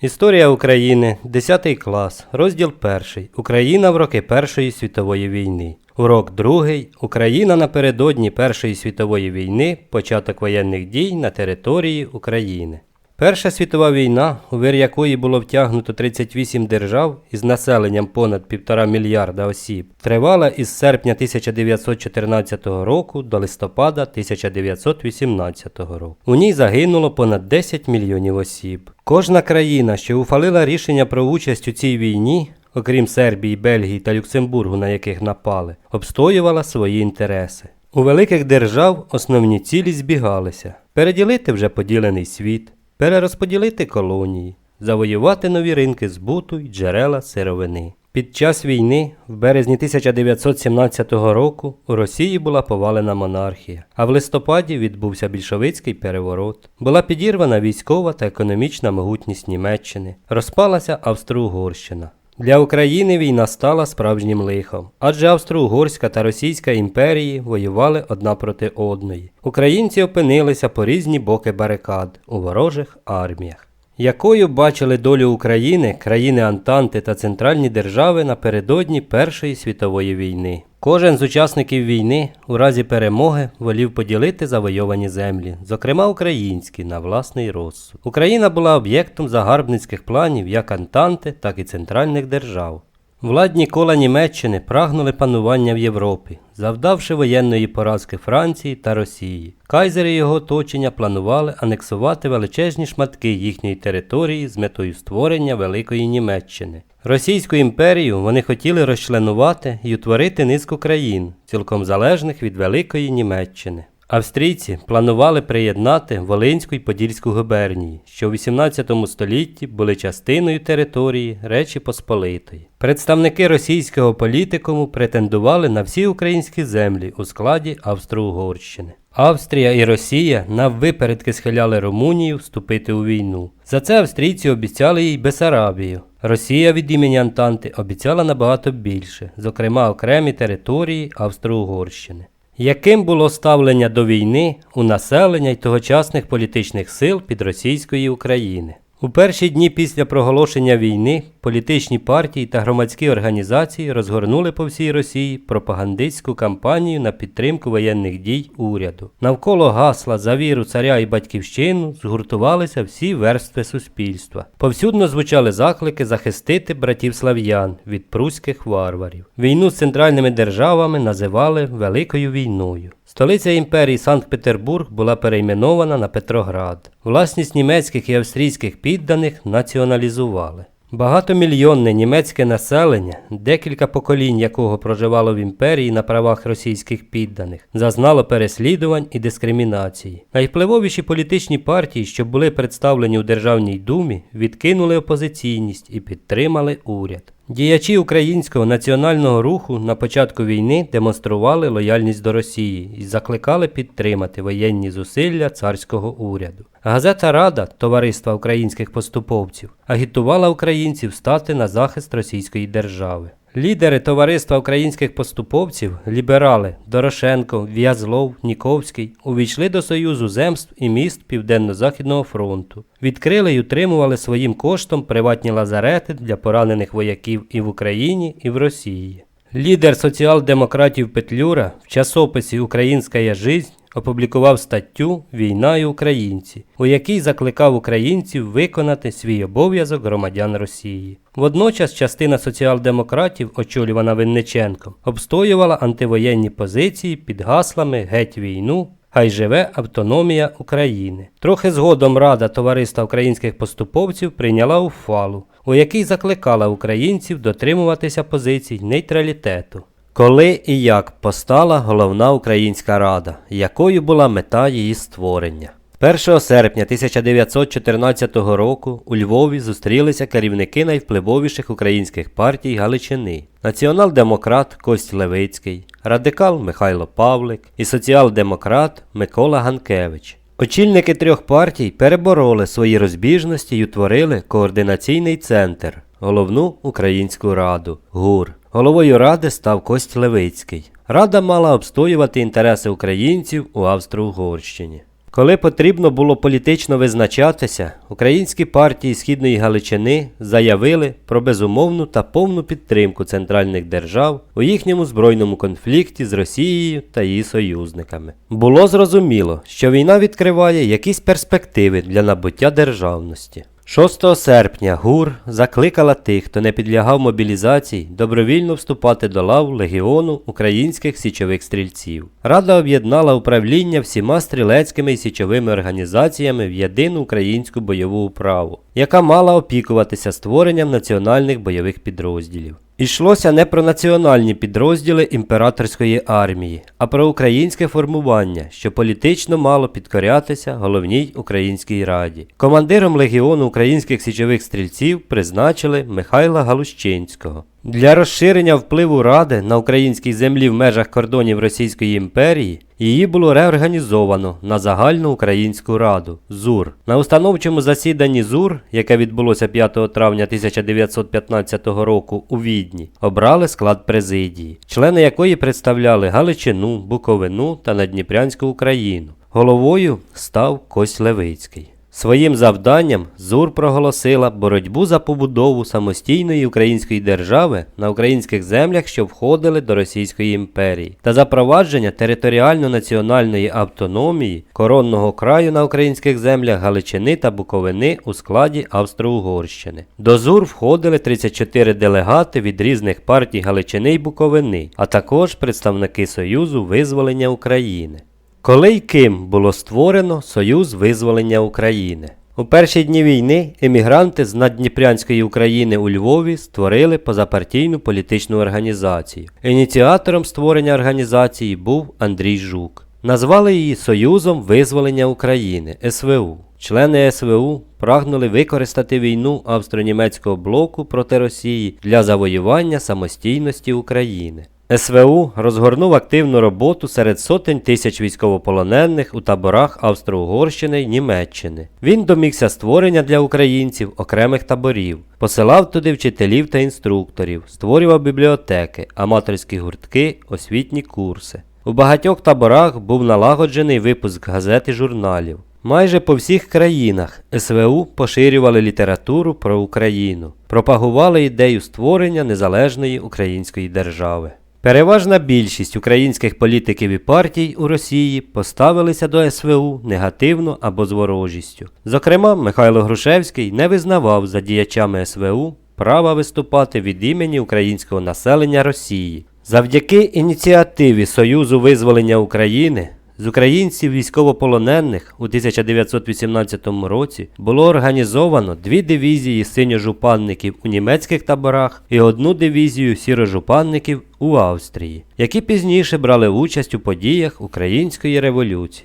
Історія України, 10 клас, розділ 1. Україна в роки Першої світової війни. Урок 2. Україна напередодні Першої світової війни. Початок воєнних дій на території України. Перша світова війна, у вир якої було втягнуто 38 держав із населенням понад півтора мільярда осіб, тривала із серпня 1914 року до листопада 1918 року. У ній загинуло понад 10 мільйонів осіб. Кожна країна, що ухвалила рішення про участь у цій війні, окрім Сербії, Бельгії та Люксембургу, на яких напали, обстоювала свої інтереси. У великих держав основні цілі збігалися: переділити вже поділений світ, перерозподілити колонії, завоювати нові ринки збуту й джерела сировини. Під час війни, в березні 1917 року, у Росії була повалена монархія, а в листопаді відбувся більшовицький переворот. Була підірвана військова та економічна могутність Німеччини, розпалася Австро-Угорщина. Для України війна стала справжнім лихом, адже Австро-Угорська та Російська імперії воювали одна проти одної. Українці опинилися по різні боки барикад у ворожих арміях. Якою бачили долю України, країни Антанти та центральні держави напередодні Першої світової війни? Кожен з учасників війни у разі перемоги волів поділити завойовані землі, зокрема українські, на власний розсуд. Україна була об'єктом загарбницьких планів як Антанти, так і центральних держав. Владні кола Німеччини прагнули панування в Європі, завдавши воєнної поразки Франції та Росії. Кайзери його оточення планували анексувати величезні шматки їхньої території з метою створення Великої Німеччини. Російську імперію вони хотіли розчленувати і утворити низку країн, цілком залежних від Великої Німеччини. Австрійці планували приєднати Волинську й Подільську губернії, що в 18 столітті були частиною території Речі Посполитої. Представники російського політикуму претендували на всі українські землі у складі Австро-Угорщини. Австрія і Росія наввипередки схиляли Румунію вступити у війну. За це австрійці обіцяли їй Бесарабію. Росія від імені Антанти обіцяла набагато більше, зокрема окремі території Австро-Угорщини. Яким було ставлення до війни у населення й тогочасних політичних сил підросійської України? У перші дні після проголошення війни політичні партії та громадські організації розгорнули по всій Росії пропагандистську кампанію на підтримку воєнних дій уряду. Навколо гасла за віру царя і батьківщину згуртувалися всі верстви суспільства. Повсюдно звучали заклики захистити братів слав'ян від пруських варварів. Війну з центральними державами називали Великою війною. Столиця імперії Санкт-Петербург була перейменована на Петроград. Власність німецьких і австрійських підданих націоналізували. Багатомільйонне німецьке населення, декілька поколінь якого проживало в імперії на правах російських підданих, зазнало переслідувань і дискримінації. Найвпливовіші політичні партії, що були представлені у Державній думі, відкинули опозиційність і підтримали уряд. Діячі українського національного руху на початку війни демонстрували лояльність до Росії і закликали підтримати воєнні зусилля царського уряду. Газета Рада Товариства українських поступовців агітувала українців стати на захист Російської держави. Лідери товариства українських поступовців, ліберали Дорошенко, В'язлов, Ніковський увійшли до Союзу земств і міст Південно-Західного фронту, відкрили й утримували своїм коштом приватні лазарети для поранених вояків і в Україні, і в Росії. Лідер соціал-демократів Петлюра в часописі Українська жизнь опублікував статтю Війна і українці, у якій закликав українців виконати свій обов'язок громадян Росії. Водночас частина соціал-демократів, очолювана Винниченком, обстоювала антивоєнні позиції під гаслами Геть війну. Хай живе автономія України. Трохи згодом Рада Товариства українських поступовців прийняла ухвалу, у якій закликала українців дотримуватися позицій нейтралітету. Коли і як постала головна українська рада, якою була мета її створення? 1 серпня 1914 року у Львові зустрілися керівники найвпливовіших українських партій Галичини: націонал-демократ Кость Левицький, радикал Михайло Павлик і соціал-демократ Микола Ганкевич. Очільники трьох партій перебороли свої розбіжності й утворили координаційний центр, головну українську раду ГУР. Головою ради став Кость Левицький. Рада мала обстоювати інтереси українців у Австро-Угорщині. Коли потрібно було політично визначатися, українські партії Східної Галичини заявили про безумовну та повну підтримку центральних держав у їхньому збройному конфлікті з Росією та її союзниками. Було зрозуміло, що війна відкриває якісь перспективи для набуття державності. 6 серпня ГУР закликала тих, хто не підлягав мобілізації, добровільно вступати до лав Легіону українських січових стрільців. Рада об'єднала управління всіма стрілецькими і січовими організаціями в єдину українську бойову управу, яка мала опікуватися створенням національних бойових підрозділів. Ішлося не про національні підрозділи імператорської армії, а про українське формування, що політично мало підкорятися головній українській раді. Командиром легіону українських січових стрільців призначили Михайла Галущинського. Для розширення впливу Ради на українській землі в межах кордонів Російської імперії її було реорганізовано на загальну українську раду ЗУР. На установчому засіданні ЗУР, яке відбулося 5 травня 1915 року у Відні, обрали склад президії, члени якої представляли Галичину, Буковину та Надніпрянську Україну. Головою став Кось Левицький. Своїм завданням ЗУР проголосила боротьбу за побудову самостійної української держави на українських землях, що входили до Російської імперії, та запровадження територіально-національної автономії коронного краю на українських землях Галичини та Буковини у складі Австро-Угорщини. До ЗУР входили 34 делегати від різних партій Галичини й Буковини, а також представники Союзу визволення України. Коли й ким було створено Союз визволення України? У перші дні війни емігранти з Наддніпрянської України у Львові створили позапартійну політичну організацію. Ініціатором створення організації був Андрій Жук. Назвали її Союзом визволення України СВУ. Члени СВУ прагнули використати війну австро-німецького блоку проти Росії для завоювання самостійності України. СВУ розгорнув активну роботу серед сотень тисяч військовополонених у таборах Австро-Угорщини й Німеччини. Він домігся створення для українців окремих таборів, посилав туди вчителів та інструкторів, створював бібліотеки, аматорські гуртки, освітні курси. У багатьох таборах був налагоджений випуск газет і журналів. Майже по всіх країнах СВУ поширювали літературу про Україну, пропагували ідею створення незалежної української держави. Переважна більшість українських політиків і партій у Росії поставилися до СВУ негативно або з ворожістю. Зокрема, Михайло Грушевський не визнавав за діячами СВУ права виступати від імені українського населення Росії. Завдяки ініціативі Союзу визволення України з українців військовополонених у 1918 році було організовано дві дивізії синьожупанників у німецьких таборах і одну дивізію сірожупанників у Австрії, які пізніше брали участь у подіях Української революції.